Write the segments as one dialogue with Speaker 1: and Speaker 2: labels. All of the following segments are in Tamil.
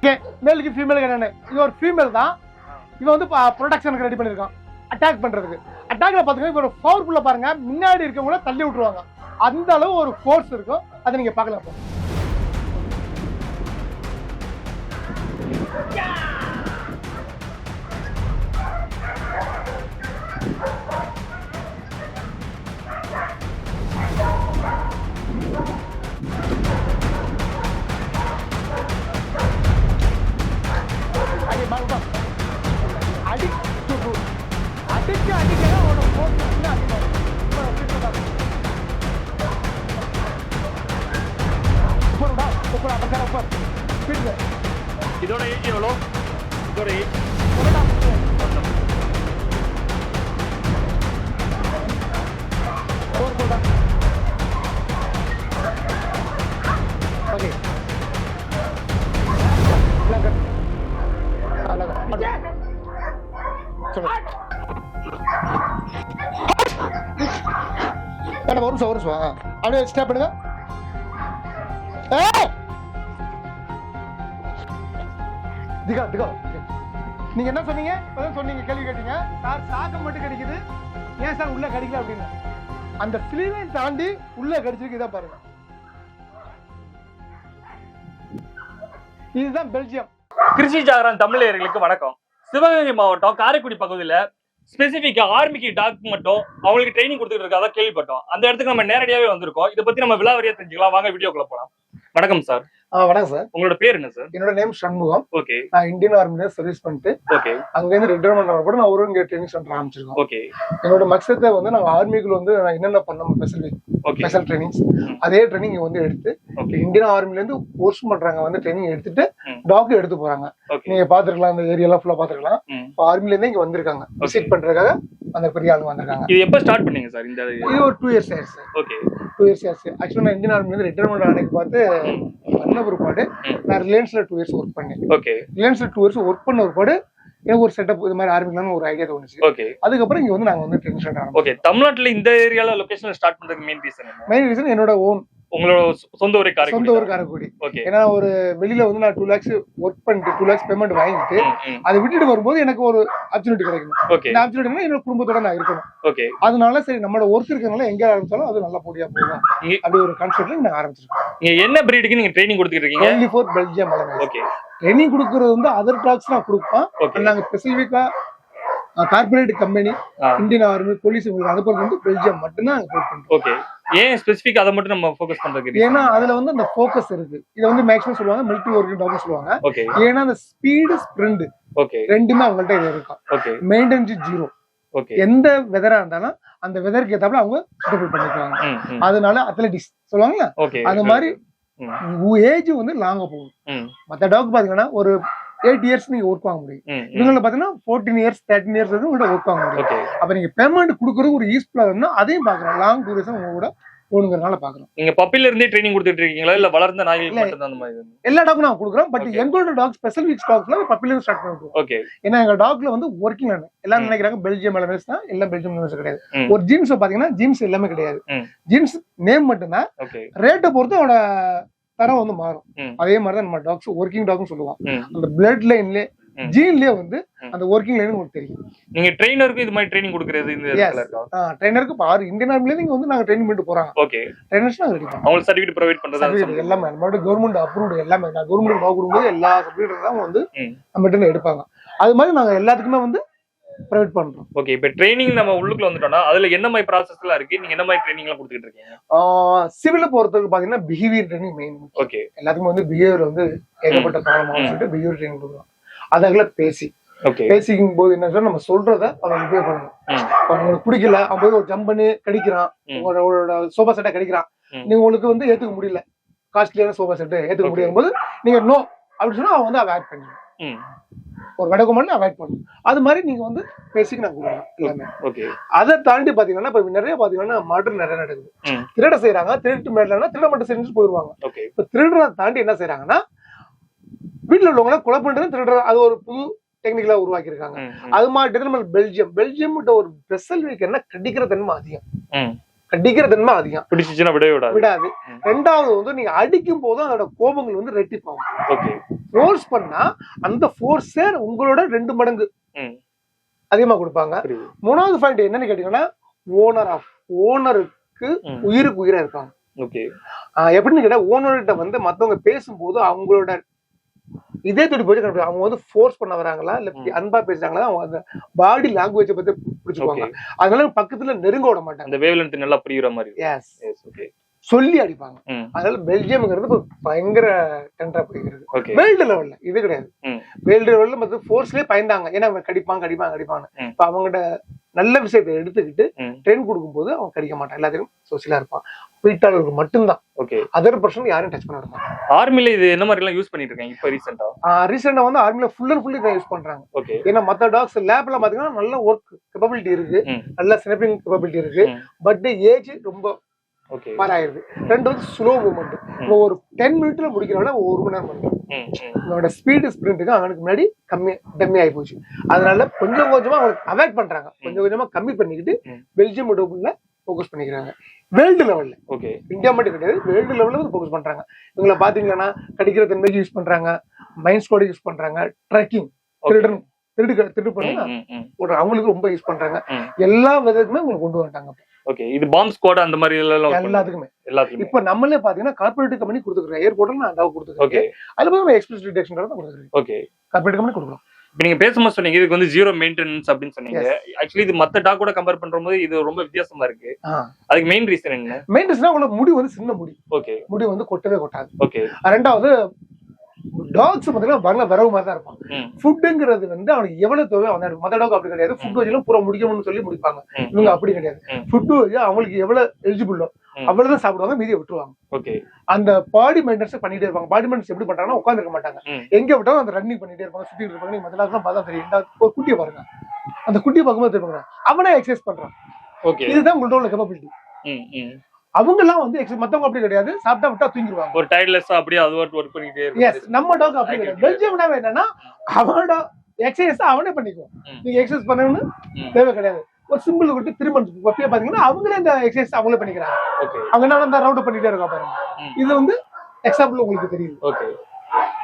Speaker 1: ஓகே மேலுக்கு ஃபீமேலுக்கு என்னென்ன. இது ஒரு ஃபீமேல் தான். இவன் வந்து ப்ரொடக்ஷனுக்கு ரெடி பண்ணியிருக்கான். அட்டாக் பண்ணுறதுக்கு அட்டாக்ல பார்த்துக்கோங்க இப்போ ஒரு பவர்ஃபுல்லாக பாருங்க. முன்னாடி இருக்கவங்கள தள்ளி விட்டுருவாங்க. அந்த அளவு ஒரு ஃபோர்ஸ் இருக்கும் அதை நீங்கள் பார்க்கலாம் இப்போ. உட்காரு அப்போ உட்கார்
Speaker 2: இதோட ஏஜ் எவ்வளோ? இதோட ஏஜ்
Speaker 1: ஃபோர் போடா ஓகே லங்க மேடம் ஒரு நிமிஷம் ஒரு நிமிஷம். அப்படியே ஸ்டே பண்ணுங்க ஏ திகா திகா. நீங்க என்ன சொன்னீங்க? இப்பதான் சொன்னீங்க கேள்வி கேட்டீங்க. சார் சாக்கம் மட்டும் கிடைக்குது. ஏன் சார் உள்ள கிடைக்கல அப்படின்னு? அந்த சிலுவை தாண்டி உள்ள கிடைச்சிருக்கு இதான் பாருங்க. இதுதான் பெல்ஜியம்.
Speaker 2: கிருஷி ஜாகரன் தமிழர்களுக்கு வணக்கம். சிவகங்கை மாவட்டம் காரைக்குடி பகுதியில ஸ்பெசிபிக்கா ஆர்மிக்கு டாக் மட்டும் அவங்களுக்கு ட்ரைனிங் கொடுத்துட்டு இருக்கா கேள்விப்பட்டோம். அந்த இடத்துக்கு நம்ம நேரடியாவே வந்திருக்கோம். இதை பத்தி நம்ம விலாவரியா தெரிஞ்சுக்கலாம். வாங்க வீடியோக்குள்ள போலாம். வணக்கம் சார்.
Speaker 1: வணக்கம் சார்.
Speaker 2: உங்களோட பேர் என்ன சார்?
Speaker 1: என்னோட நேம் சண்முகம்.
Speaker 2: ஓகே
Speaker 1: நான் இந்தியன் ஆர்மில சர்வீஸ் பண்ணிட்டு
Speaker 2: ஓகே
Speaker 1: அங்கேருந்து ரிட்டைர்மெண்ட் ஆன கூட நான் ஒரு இங்கே ட்ரைனிங் சென்டர் ஆரம்பிச்சிருக்கோம்.
Speaker 2: ஓகே
Speaker 1: என்னோட மக்சத்தை வந்து நாங்கள் ஆர்மிக்குள்ள வந்து நான் என்னென்ன பண்ணோம் ஸ்பெஷல் ஸ்பெஷல் ட்ரைனிங்ஸ் அதே ட்ரைனிங் வந்து எடுத்து இந்தியன் ஆர்மில இருந்து கோர்ஸ் பண்றாங்க. வந்து ட்ரைனிங் எடுத்துட்டு. டாக் எடுத்து போறாங்க. நீங்க பாத்துருக்கலாம் அந்த ஏரியாலாம் ஃபுல்லா பாத்துருக்கலாம் ஆர்மில இருந்தே இங்க வந்திருக்காங்க. விசிட் பண்றதுக்காக அந்த பெரிய ஆளுங்க வந்திருக்காங்க.
Speaker 2: இது எப்ப ஸ்டார்ட் பண்ணீங்க சார் இந்த
Speaker 1: இது? ஒரு டூ இயர்ஸ் ஆயிடுச்சு
Speaker 2: ஓகே
Speaker 1: டூ இயர்ஸ் ஆயிடுச்சு ஆக்சுவலா நான் இந்தியன் ஆர்மில இருந்து ரிட்டைர்மெண்ட் ஆனதுக்கு பார்த்து பண்ண பிற்பாடு. நான் ரிலையன்ஸ்ல டூ இயர்ஸ் ஒர்க் பண்ணேன்.
Speaker 2: ஓகே
Speaker 1: ரிலையன்ஸ்ல டூ இயர்ஸ் ஒர்க் பண்ண பிற்பாடு எனக்கு ஒரு செட்டப் இது மாதிரி ஆரம்பிக்கலாம்னு ஒரு ஐடியா தோணுச்சு.
Speaker 2: ஓகே
Speaker 1: அதுக்கப்புறம் இங்க வந்து நாங்க வந்து ஆரம்பிச்சோம்.
Speaker 2: ஓகே தமிழ்நாட்டுல இந்த ஏரியால லொகேஷன் ஸ்டார்ட் பண்றதுக்கு மெயின் ரீசன்
Speaker 1: மெயின் ரீசன் என்னோட ஓன்
Speaker 2: உங்களோட சொந்த ஊரே
Speaker 1: சொந்த ஊர் காரைக்குடி.
Speaker 2: ஓகே
Speaker 1: ஏன்னா ஒரு வெளியில வந்து நான் டூ லேக்ஸ் ஒர்க் பண்ணிட்டு டூ லேக்ஸ் பேமெண்ட் வாங்கிட்டு. அதை விட்டுட்டு வரும்போது எனக்கு ஒரு ஆப்பர்ச்சுனிட்டி கிடைக்கணும்.
Speaker 2: ஓகே
Speaker 1: இந்த ஆப்பர்ச்சுனிட்டி என்னோட குடும்பத்தோட நான் இருக்கணும்.
Speaker 2: ஓகே
Speaker 1: அதனால சரி நம்மளோட ஒர்க் இருக்கிறதுனால எங்க ஆரம்பிச்சாலும் அது நல்லா போடியா போகும். அப்படி ஒரு கான்செப்ட்ல நான் ஆரம்பிச்சிருக்கேன்.
Speaker 2: நீங்க என்ன பிரீடுக்கு நீங்க ட்ரைனிங் கொடுத்துட்டு இருக்கீங்க?
Speaker 1: Only four Belgium
Speaker 2: okay
Speaker 1: training கொடுக்கறது வந்து அதர் டாக்ஸ் நான் கொடுப்பேன் நாங்க ஸ்பெசிஃபிக்கா corporate company. Indian army police உங்களுக்கு அனுப்புறது வந்து பெல்ஜியம் மட்டும்தான்
Speaker 2: ஓகே ஏன் ஸ்பெசிபிக் அதை மட்டும் நம்ம ஃபோக்கஸ் பண்றதுக்கு
Speaker 1: ஏன்னா அதுல வந்து அந்த ஃபோக்கஸ் இருக்கு. இதை வந்து மேக்ஸிமம் சொல்லுவாங்க மிலிட்டரி ஒர்க்கிங் டாக்னு சொல்லுவாங்க.
Speaker 2: ஓகே
Speaker 1: ஏன்னா அந்த ஸ்பீடு ஸ்ப்ரிண்ட்
Speaker 2: ஓகே
Speaker 1: ரெண்டுமே அவங்கள்ட்ட இது இருக்கும்.
Speaker 2: ஓகே
Speaker 1: மெயின்டெனன்ஸ் ஜீரோ
Speaker 2: ஓகே
Speaker 1: எந்த வெதரா இருந்தாலும் அந்த வெதருக்கு ஏத்தாப்புல அவங்க சூட்டபிள் பண்ணிக்குவாங்க. அதனால அத்லெட்டிக்ஸ் சொல்லுவாங்கல்ல? அது மாதிரி ஏஜ் வந்து லாங்கா போகும். மத்த டாக் பாத்தீங்கன்னா ஒரு எயிட் இயர்ஸ் நீங்க ஒர்க் வாங்க முடியும். இவங்கள பாத்தீங்கன்னா ஃபோர்டீன் இயர்ஸ் தேர்ட்டின் இயர்ஸ் வரைக்கும் உங்கள்ட்ட ஒர்க் வாங்க முடியும். அப்ப நீங்க பேமெண்ட் கொடுக்கறது ஒரு யூஸ்ஃபுல்லா வேணும்னா அதையும் பாக்குறோம் லாங் டூரேஷன் உங்க கூட போகணுங்கிறனால பாக்குறோம்
Speaker 2: நீங்க பப்பில இருந்தே ட்ரைனிங் கொடுத்துட்டு இருக்கீங்களா? இல்ல வளர்ந்த நாய்களுக்கு. மட்டும் அந்த மாதிரி
Speaker 1: எல்லா டாக்கும் நான் கொடுக்குறோம் பட். எங்களோட டாக் ஸ்பெஷல் வீக் டாக்ஸ்ல பப்பில ஸ்டார்ட் பண்ணிருக்கோம்
Speaker 2: ஓகே
Speaker 1: ஏன்னா எங்க டாக்ல வந்து ஒர்க்கிங் எல்லாரும்
Speaker 2: ம்.
Speaker 1: நினைக்கிறாங்க பெல்ஜியம் எலமெண்ட்ஸ் தான் எல்லாம் பெல்ஜியம் எலமெண்ட்ஸ் கிடையாது. ஒரு ஜீன்ஸ் பாத்தீங்கன்னா ஜீன்ஸ் எல்லாமே கிடையாது. ஜீன்ஸ் நேம் மட்டும்தான். ரேட்டை பொறுத்து அவனோட தரம் வந்து மாறும். அதே மாதிரி தான் நம்ம டாக்ஸ் ஒர்க்கிங் டாக்னு சொல்லுவோம். அந்த பிளட் லைன்லயே
Speaker 2: ம்.
Speaker 1: ஜீன்லயே வந்து. அந்த ஒர்க்கிங் லைன் உங்களுக்கு தெரியும்.
Speaker 2: நீங்க ட்ரெயினருக்கு இது மாதிரி ட்ரைனிங் கொடுக்கறது இந்த
Speaker 1: ட்ரைனருக்கு இப்போ ஆறு இந்தியன் ஆர்மில நீங்க வந்து நாங்க ட்ரைனிங் பண்ணிட்டு போறாங்க.
Speaker 2: ஓகே
Speaker 1: ட்ரைனர்ஸ் நாங்க ரெடி
Speaker 2: அவங்களுக்கு சர்டிஃபிகேட் ப்ரொவைட் பண்றதா
Speaker 1: எல்லாமே. நம்மளோட கவர்மெண்ட் அப்ரூவ்டு எல்லாமே. நான் கவர்மெண்ட் டாக் கொடுக்கும்போது எல்லா சர்டிஃபிகேட் தான் வந்து. நம்மகிட்ட எடுப்பாங்க. அது மாதிரி நாங்க எல்லாத்துக்குமே வந்து ப்ரொவைட் பண்றோம்.
Speaker 2: ஓகே இப்ப ட்ரைனிங் நம்ம உள்ளுக்குள்ள வந்துட்டோம்னா அதுல என்ன மாதிரி ப்ராசஸ் எல்லாம் இருக்கு? நீங்க என்ன மாதிரி ட்ரைனிங் எல்லாம் கொடுத்துட்டு இருக்கீங்க?
Speaker 1: சிவில பொறுத்தவரைக்கும் பாத்தீங்கன்னா பிஹேவியர் ட்ரைனிங் மெயின்
Speaker 2: ஓகே
Speaker 1: எல்லாத்துக்குமே வந்து பிஹேவியர் வந்து ஏகப்பட்ட காரணமாக. சொல்லிட்டு பிஹேவியர் ட்ரைனிங் கொடுக்குறோம். அதெல்லாம் பேசி. பேசிக்கும் போது என்ன நம்ம சொல்றத அவன் உபயோக பண்ணணும். உங்களுக்கு பிடிக்கல அவன் போய் ஒரு ஜம்ப் பண்ணி கடிக்கிறான். உங்களோட சோஃபா செட்டை கடிக்கிறான். நீங்க உங்களுக்கு வந்து ஏத்துக்க முடியல. காஸ்ட்லியான சோஃபா செட்டு ஏத்துக்க. முடியும் போது நீங்க நோ அப்படின்னு சொன்னா அவன் வந்து அவாய்ட் பண்ணிடும்
Speaker 2: ம்.
Speaker 1: ஒரு பண்ணி அவாய்ட் பண்ணணும். அது மாதிரி நீங்க வந்து பேசிக் நான் கொடுக்குறோம் எல்லாமே.
Speaker 2: ஓகே
Speaker 1: அதை தாண்டி பாத்தீங்கன்னா இப்ப நிறைய பாத்தீங்கன்னா மர்டர் நிறைய நடக்குது. திருட செய்யறாங்க திருட்டு மேடலன்னா திருட மட்டும் செஞ்சு போயிருவாங்க.
Speaker 2: ஓகே.
Speaker 1: இப்ப திருடுறத தாண்டி என்ன செய்யறாங்கன்னா வீட்டுல உள்ளவங்கள கொலை பண்றது திருடுற அது ஒரு புது டெக்னிக்கலா உருவாக்கி இருக்காங்க
Speaker 2: ம், ம்,
Speaker 1: அது மாதிரி நம்ம பெல்ஜியம் பெல்ஜியம் ஒரு ஸ்பெஷல் வீக் என்ன கடிக்கிற தன்மை அதிகம். கடிக்கிற தன்மை அதிகம்.
Speaker 2: பிடிச்சிச்சுன்னா விடவே விடாது.
Speaker 1: விடாது. ரெண்டாவது வந்து நீங்க அடிக்கும் போதும் அதோட கோபங்கள் வந்து ரெட்டிப்பாகும்
Speaker 2: ஓகே.
Speaker 1: ஃபோர்ஸ் பண்ணா அந்த ஃபோர்ஸே உங்களோட ரெண்டு மடங்கு. அதிகமா கொடுப்பாங்க. மூணாவது பாயிண்ட் என்னன்னு கேட்டீங்கன்னா ஓனர் ஆஃப் ஓனருக்கு. உயிருக்கு உயிரா இருக்காங்க. எப்படின்னு கேட்டா ஓனர்கிட்ட வந்து மத்தவங்க பேசும்போது அவங்களோட இதே துடி போய் கண்டுபிடி அவங்க வந்து ஃபோர்ஸ் பண்ண வராங்களா? இல்ல. அன்பா பேசுறாங்களா? அவங்க அந்த பாடி லாங்குவேஜை பத்தி பிடிச்சுக்குவாங்க
Speaker 2: ஓகே
Speaker 1: அதனால பக்கத்துல நெருங்க விட மாட்டாங்க.
Speaker 2: அந்த வேவ் நல்லா புரியுற மாதிரி
Speaker 1: எஸ்
Speaker 2: எஸ் ஓகே
Speaker 1: சொல்லி அடிப்பாங்க. அதனால பெல்ஜியம்ங்கிறது பயங்கர டென்டா போய்கிறது
Speaker 2: ஓகே.
Speaker 1: வேர்ல்டு லெவல்ல இது கிடையாது.
Speaker 2: ம்.
Speaker 1: வேர்ல்டு லெவல்ல மத்த ஃபோர்ஸ்லயே பயந்தாங்க. ஏன்னா கடிப்பான் கடிப்பான்னு
Speaker 2: ம்.
Speaker 1: இப்ப அவங்ககிட்ட நல்ல விஷயத்தை எடுத்துக்கிட்டு ட்ரெயின் கொடுக்கும்போது அவன் கடிக்க மாட்டான் எல்லாத்தையும் சோசியலா இருப்பான் வீட்டாளருக்கு மட்டும்தான்.
Speaker 2: ஓகே.
Speaker 1: அதர் பர்சன் யாரும் டச் பண்ண மாட்டாங்க.
Speaker 2: ஆர்மில இது என்ன மாதிரி எல்லாம் யூஸ் பண்ணிட்டு இருக்காங்க இப்போ ரீசெண்டா
Speaker 1: ரீசெண்டா வந்து ஆர்மில ஃபுல் அண்ட் ஃபுல்லி யூஸ் பண்றாங்க.
Speaker 2: ஓகே.
Speaker 1: ஏன்னா மத்த டாக்ஸ் லேப்ல பாத்தீங்கன்னா நல்ல ஒர்க் கேப்பபிலிட்டி இருக்கு. நல்ல ஸ்னப்பிங் கேப்பபிலிட்டி இருக்கு. பட் ஏஜ் ரொம்ப மாறாயிருது ரெண்டு வந்து ஸ்லோ மூவ்மெண்ட் இப்போ ஒரு டென் மினிட்ல முடிக்கிறவன ஒரு மணி நேரம் பண்ணுறோம் உங்களோட ஸ்பீடு ஸ்பிரிண்ட்டுக்கு அவனுக்கு முன்னாடி கம்மி டம்மி ஆகி போச்சு. அதனால கொஞ்சம் கொஞ்சமா அவங்களுக்கு அவாய்ட் பண்றாங்க. கொஞ்சம் கொஞ்சமா கம்மி பண்ணிக்கிட்டு. பெல்ஜியம் டோப்புல ஃபோக்கஸ் பண்ணிக்கிறாங்க. வேர்ல்டு லெவல்ல
Speaker 2: ஓகே
Speaker 1: இந்தியா மட்டும் கிடையாது வேர்ல்டு லெவல்ல வந்து ஃபோக்கஸ் பண்றாங்க. இவங்கள பாத்தீங்கன்னா கடிக்கிற தன்மைக்கு யூஸ் பண்றாங்க. மைண்ட் ஸ்குவாட் யூஸ் பண்றாங்க. ட்ரெக்கிங் திருடன் திருடு திருடு பண்ணா ஒரு அவங்களுக்கு ரொம்ப யூஸ் பண்றாங்க. எல்லா விதத்துக்குமே உங்களுக்கு கொண்டு வந்துட்டாங்க
Speaker 2: ஓகே இது பாம்ப் ஸ்குவாட் அந்த மாதிரி.
Speaker 1: எல்லாத்துக்குமே.
Speaker 2: எல்லாத்துக்குமே.
Speaker 1: இப்ப நம்மளே பாத்தீங்கன்னா கார்பரேட் கம்பெனி கொடுத்துருக்கோம் ஏர்போர்ட்ல நான் அதாவது கொடுத்துருக்கேன்.
Speaker 2: ஓகே
Speaker 1: அதுல போய் எக்ஸ்பிரஸ் டிடெக்ஷன் கொடுத்துருக்கேன்.
Speaker 2: ஓகே
Speaker 1: கார்பரேட் கம்பெனி கொடுக்குறோம்.
Speaker 2: இப்போ நீங்க பேசும்போது சொன்னீங்க இதுக்கு வந்து ஜீரோ மெயின்டெனன்ஸ் அப்படின்னு சொன்னீங்க. ஆக்சுவலி இது மத்த டாக் கூட கம்பேர் பண்றபோது இது ரொம்ப வித்தியாசமா இருக்கு. அதுக்கு மெயின் ரீசன் என்ன?
Speaker 1: மெயின்டெஸ்னா உங்களுக்கு முடி வந்து சின்ன முடி.
Speaker 2: ஓகே
Speaker 1: முடி வந்து கொட்டவே கொட்டாது.
Speaker 2: ஓகே
Speaker 1: ரெண்டாவது டாக்ஸ் பார்த்தீங்கன்னா பங்களா வரவு மாதிரி தான் இருப்பான் ஃபுட்டுங்கிறது வந்து அவனுக்கு எவ்வளவு தேவை அவன் மத்த டாக் அப்படி கிடையாது. ஃபுட் வச்சுலாம் பூரா முடிக்கணும்னு சொல்லி முடிப்பாங்க. இவங்க அப்படி கிடையாது. ஃபுட்டு வச்சு அவங்களுக்கு எவ்வளவு எலிஜிபிளோ. அவ்வளவுதான் சாப்பிடுவாங்க மீதியை விட்டுருவாங்க.
Speaker 2: ஓகே.
Speaker 1: அந்த பாடி மெயின்டெனன்ஸ் பண்ணிட்டே இருப்பாங்க. பாடி மெயின்டெனன்ஸ் எப்படி பண்றாங்கன்னா உட்கார்ந்து இருக்க மாட்டாங்க. எங்க விட்டாலும் அந்த ரன்னிங் பண்ணிட்டே இருப்பாங்க. சுத்திட்டு இருப்பாங்க நீங்க மத்த டாக்ஸ்லாம் பார்த்தா தெரியும். ஒரு குட்டியை பாருங்க. அந்த குட்டியை பார்க்கும்போது தெரியுங்க அவனே எக்ஸசைஸ் பண்றான்.
Speaker 2: ஓகே.
Speaker 1: இதுதான் உங்களோட கேப்பபிலிட்டி அவங்க எல்லாம் வந்து மத்தவங்க அப்படி கிடையாது. சாப்பிட்டா விட்டா தூங்கிடுவாங்க
Speaker 2: ஒரு டயர்ட்லெஸ்ஸா அப்படியே அது ஒர்க் பண்ணிட்டே
Speaker 1: எஸ் நம்ம டாக் அப்படி கிடையாது. பெல்ஜியம்னா என்னன்னா அவனோட எக்ஸசைஸ் அவனே பண்ணிக்குவோம்
Speaker 2: ம்.
Speaker 1: நீங்க எக்ஸசைஸ் பண்ணணும்னு. தேவை கிடையாது. ஒரு சிம்பிள் விட்டு திரும்ப பப்பியை பாத்தீங்கன்னா அவங்களே இந்த எக்ஸசைஸ் அவங்களே பண்ணிக்கிறாங்க.
Speaker 2: ஓகே
Speaker 1: அவங்க என்ன அந்த ரவுண்ட் பண்ணிட்டே இருக்கா பாருங்க. இது வந்து எக்ஸாம்பிள் உங்களுக்கு தெரியுது.
Speaker 2: ஓகே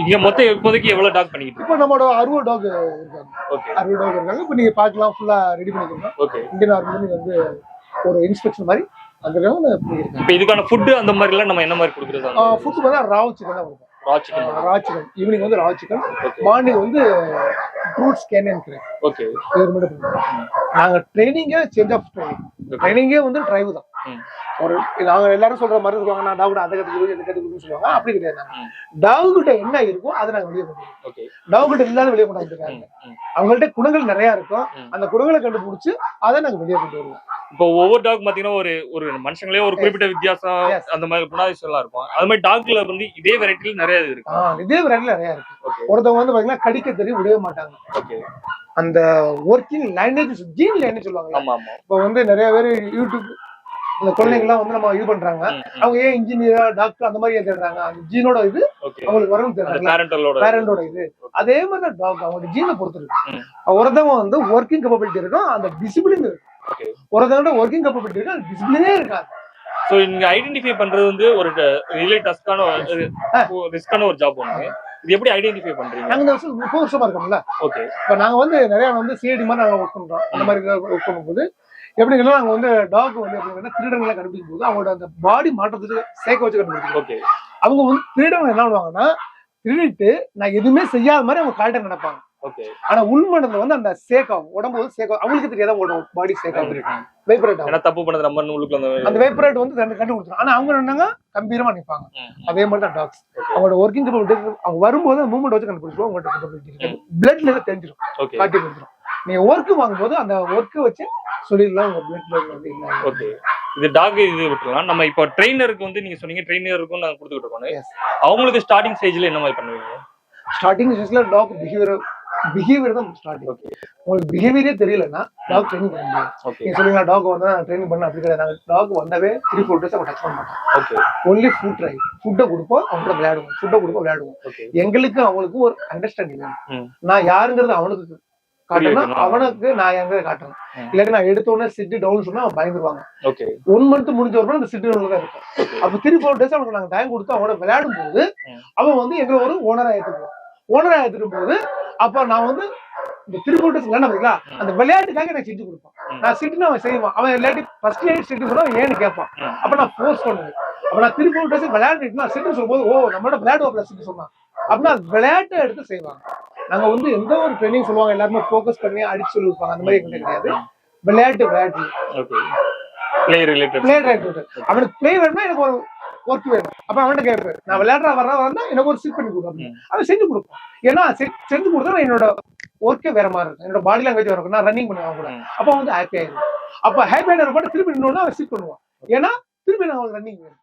Speaker 2: இங்க மொத்தம் இப்போதைக்கு எவ்வளவு டாக் பண்ணிக்கிட்டு
Speaker 1: இப்போ நம்மளோட அறுபது டாக் இருக்காங்க.
Speaker 2: ஓகே
Speaker 1: அறுபது டாக் இருக்காங்க. இப்போ நீங்க பார்க்கலாம் ஃபுல்லா ரெடி பண்ணிக்கிறோம்
Speaker 2: ஓகே
Speaker 1: இந்தியன் ஆர்மி வந்து ஒரு இன்ஸ்பெக்ஷன் மாதிரி அந்த பண்ணியிருக்காங்க
Speaker 2: இப்போ இதுக்கான ஃபுட் அந்த மாதிரி எல்லாம் நம்ம என்ன மாதிரி கொடுக்குறது?
Speaker 1: ஃபுட் வந்து ராவ் சிக்கன் தான் கொடுப்போம்.
Speaker 2: Raw chicken
Speaker 1: raw chicken evening வந்து ரா சிக்கன் மார்னிங் வந்து ஃப்ரூட்ஸ் கேன் இருக்கிறேன்
Speaker 2: ஓகே
Speaker 1: இது மட்டும் பண்ணுவோம். நாங்க ட்ரைனிங்கே சேஞ்ச் ஆஃப் ட்ரைனிங் ட்ரைனிங்கே வந்து டிரைவ் தான். ஒரு நாங்க எல்லாரும் சொல்ற மாதிரி சொல்லுவாங்க நான் டாக் அதை கத்துக்கணும் இதை கத்துக்கணும்னு சொல்லுவாங்க. அப்படி கிடையாது. டாக் கிட்ட என்ன இருக்கோ அதை நாங்க வெளியே கொண்டு டாக் கிட்ட இல்லாத வெளியே கொண்டு வந்துருக்காங்க.
Speaker 2: ம்.
Speaker 1: அவங்கள்ட்ட குணங்கள் நிறைய இருக்கும். அந்த குணங்களை கண்டுபிடிச்சு அதை நாங்க வெளியே கொண்டு வருவோம்.
Speaker 2: இப்போ ஒவ்வொரு டாக் பாத்தீங்கன்னா ஒரு ஒரு மனுஷங்களே ஒரு குறிப்பிட்ட வித்தியாசம். அந்த மாதிரி குணாதிசயம் எல்லாம் இருக்கும் அது மாதிரி டாக்ல வந்து இதே வெரைட்டில நிறைய இது இருக்கு.
Speaker 1: இதே வெரைட்டி நிறைய இருக்கு. ஒருத்தவங்க வந்து பாத்தீங்கன்னா கடிக்க தெரியும் விடவே மாட்டாங்க.
Speaker 2: ஓகே
Speaker 1: அந்த ஒர்க்கிங் லைனேஜ் ஜீன் லைனேஜ் சொல்லுவாங்க
Speaker 2: ஆமா ஆமா.
Speaker 1: இப்போ வந்து நிறைய பேர் யூடியூப் இந்த குழந்தைங்கலாம் வந்து நம்ம இது பண்றாங்க. அவங்க ஏன் இன்ஜினியர் டாக்டர் அந்த மாதிரி தேடுறாங்க? அந்த ஜீனோட இது அவங்களுக்கு வரணும்
Speaker 2: அந்த
Speaker 1: தேடுறாங்க பேரண்டோட இது. அதே மாதிரி தான் டாக் அவங்க ஜீனை பொறுத்து இருக்கு. ஒருத்தவங்க வந்து ஒர்க்கிங் கேப்பபிலிட்டி இருக்கும் அந்த டிசிப்ளின் இருக்கும்
Speaker 2: ஓகே
Speaker 1: ஒருத்தவங்க ஒர்க்கிங் கேப்பபிலிட்டி இருக்கும் அந்த டிசிப்ளினே இருக்காது
Speaker 2: சோ நீங்க ஐடென்டிஃபை பண்றது வந்து ஒரு ரிலே டஸ்கான ரிஸ்கான ஒரு ஜாப் ஒண்ணு. இது எப்படி ஐடென்டிஃபை பண்றீங்க?
Speaker 1: நாங்க இந்த வருஷம் முப்பது வருஷமா இருக்கோம்ல.
Speaker 2: ஓகே
Speaker 1: இப்போ நாங்க வந்து நிறைய வந்து சிஐடி மாதிரி நாங்க ஒர்க் பண்றோம். அந்த மாதிரி ஒர்க் பண்ணும்போது எப்படிங்கன்னா நாங்க வந்து டாக் வந்து எப்படின்னா திருடங்களை கண்டுபிடிக்கும் போது அவங்களோட அந்த பாடி மாற்றத்துக்கு சேர்க்க வச்சு கண்டுபிடிக்கும்
Speaker 2: ஓகே
Speaker 1: அவங்க வந்து திருடவங்க என்ன பண்ணுவாங்கன்னா திருடிட்டு நான் எதுவுமே செய்யாத மாதிரி அவங்க கால்ட்ட நடப்பாங்க
Speaker 2: ஓகே
Speaker 1: ஆனா உள்மனதுல வந்து அந்த சேக்கம் உடம்பு வந்து சேக்கம் அவங்களுக்கு தெரியாத அவங்களோட பாடி சேக்கம் வைப்ரேட் ஆகும்.
Speaker 2: தப்பு பண்ணது நம்ம உள்ளுக்குள்ள அந்த
Speaker 1: அந்த வைப்ரேட் வந்து ரெண்டு கண்டுபிடிச்சிடும் ஆனா அவங்க என்னங்க? கம்பீரமா நிப்பாங்க.
Speaker 2: ம்.
Speaker 1: அதே மாதிரி தான் டாக்ஸ். அவங்களோட ஒர்க்கிங் கேப்பபிலிட்டி அவங்க வரும்போது மூவ்மெண்ட் வச்சு கண்டுபிடிச்சிருவோம். அவங்கள்ட்ட கேப்பபிலிட்டி பிளட்ல தெரிஞ்சிடும் காட்டி கொடுத்துரும். நீங்க ஒர்க் வாங்கும்போது அந்த ஒர்க்கை வச்சு சொல்லிடலாம். உங்க பிளட்ல வந்து என்ன
Speaker 2: ஓகே இது டாக் இது விட்டுலாம் நம்ம இப்போ ட்ரெயினருக்கு வந்து நீங்க சொன்னீங்க. ட்ரெயினருக்கும் நாங்க கொடுத்துக்கிட்டு இருக்கோம். அவங்களுக்கு ஸ்டார்டிங் ஸ்டேஜ்ல என்ன மாதிரி பண்ணுவீங்க?
Speaker 1: ஸ்டார்டிங் ஸ்டேஜ்ல டாக் பிஹேவியர் பிஹேவியர் தான் ஸ்டார்டிங் உங்களுக்கு பிஹேவியரே தெரியலன்னா டாக் ட்ரைனிங் பண்ண முடியாது நீங்க சொல்லுங்க டாக் வந்து நான் ட்ரைனிங் பண்ண அப்படி கிடையாது. நாங்க டாக் வந்தாவே த்ரீ ஃபோர் டேஸ் அவங்க டச் பண்ண மாட்டோம்.
Speaker 2: ஓகே
Speaker 1: ஒன்லி ஃபுட் ட்ரை ஃபுட்டை கொடுப்போம் அவங்க விளையாடுவோம். ஃபுட்டை கொடுப்போம் விளையாடுவோம்.
Speaker 2: ஓகே
Speaker 1: எங்களுக்கு அவங்களுக்கு ஒரு அண்டர்ஸ்டாண்டிங். நான் யாருங்கிறது அவனுக்கு காட்டணும். அவனுக்கு நான் எங்க காட்டணும். இல்லாட்டி நான் எடுத்த உடனே சிட்டு டவுன் சொன்னா அவன் பயந்துருவாங்க.
Speaker 2: ஓகே
Speaker 1: ஒன் மந்த் முடிஞ்ச வரணும் அந்த சிட்டு டவுன்ல தான் இருக்கும் அப்ப த்ரீ ஃபோர் டேஸ் அவனுக்கு நாங்க டைம் கொடுத்து அவனோட விளையாடும் போது. அவன் வந்து எங்களை ஒரு ஓனரா ஏத்துக்குவான். ஓனரா எடுத்துட்டு போது அப்ப நான் வந்து இந்த திருப்பூட்டஸ் விளையாட பார்த்தீங்களா அந்த விளையாட்டுக்காக எனக்கு செஞ்சு கொடுப்பான். நான் சிட்டுன்னு அவன் செய்வான். அவன் இல்லாட்டி ஃபர்ஸ்ட் லைட் சிட்டு சொன்னா ஏன்னு கேட்பான். அப்ப நான் ஃபோர்ஸ் பண்ணுவேன். அப்ப நான் திருப்பூட்டஸ் விளையாண்டுட்டு நான் சிட்டு சொல்லும்போது ஓ நம்மளோட விளையாடுவாப்ல சிட்டு சொன்னான். அப்படின்னா விளையாட்டை எடுத்து செய்வாங்க. நாங்க வந்து எந்த ஒரு ட்ரைனிங் சொல்லுவாங்க எல்லாருமே ஃபோக்கஸ் பண்ணி அடிச்சு சொல்லி கொடுப்பாங்க அந்த மாதிரி எங்களுக்கு கிடையாது. விளையாட்டு விளையாட்டு.
Speaker 2: Okay play related
Speaker 1: play right அவனுக்கு பிளே வேணும்னா எனக்கு ஒரு ஒர்க் வேணும். அப்ப அவன்கிட்ட கேட்பேன் நான் விளையாடுற வர வரனா எனக்கு ஒரு சிட் பண்ணி கொடு அப்படின்னு. அவன் செஞ்சு கொடுப்பான். ஏன்னா செஞ்சு கொடுத்தா என்னோட ஒர்க்கே வேற மாதிரி இருக்கும். என்னோட பாடி லாங்குவேஜ் வேற இருக்கும். நான் ரன்னிங் பண்ணுவேன் கூட. அப்ப வந்து ஹாப்பி ஆயிடும் அப்ப ஹாப்பி ஆகிற மட்டும் திருப்பி நின்னோன்னா அவன் சிட் பண்ணுவான். ஏன்னா திருப்பி நான் ரன்னிங் வேணும்.